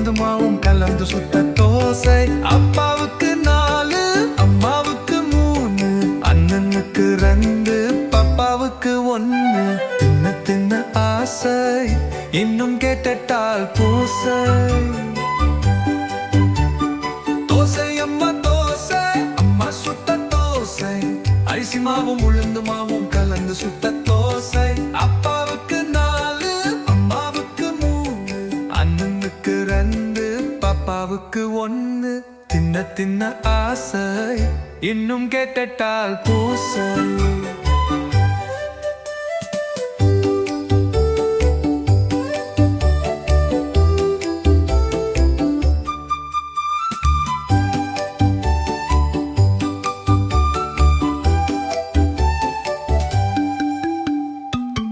சேர்ந்து மாவும் கலந்து சுட்ட தோசை. அப்பாவுக்கு நாலு அம்மாவுக்கு மூணு அண்ணனுக்கு ரெண்டு பாப்பாவுக்கு ஒன்று தின்ன தின்ன ஆசை இன்னும் கேட்டால் பூசை. தோசை அம்மா தோசை அம்மா சுட்ட தோசை. அரிசி மாவும் உளுந்து மாவும் கலந்து சுட்ட தோசை. அப்பா அப்பாவுக்கு ஒன்று தின்ன தின்ன ஆசை இன்னும் கேட்டட்டால் பூசை.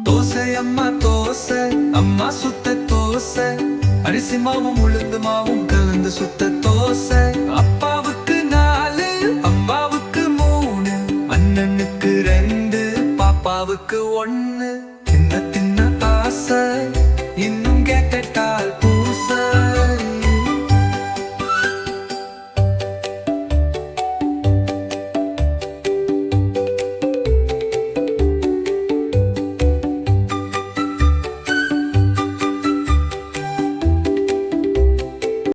தோசை அம்மா தோசை அம்மா சுத்த தோசை. அரிசி மாவும் உளுந்து மாவும் கலந்து சுத்த தோசை. அப்பாவுக்கு நாலு அம்மாவுக்கு மூணு அண்ணனுக்கு ரெண்டு பாப்பாவுக்கு ஒன்னு தின்ன தின்ன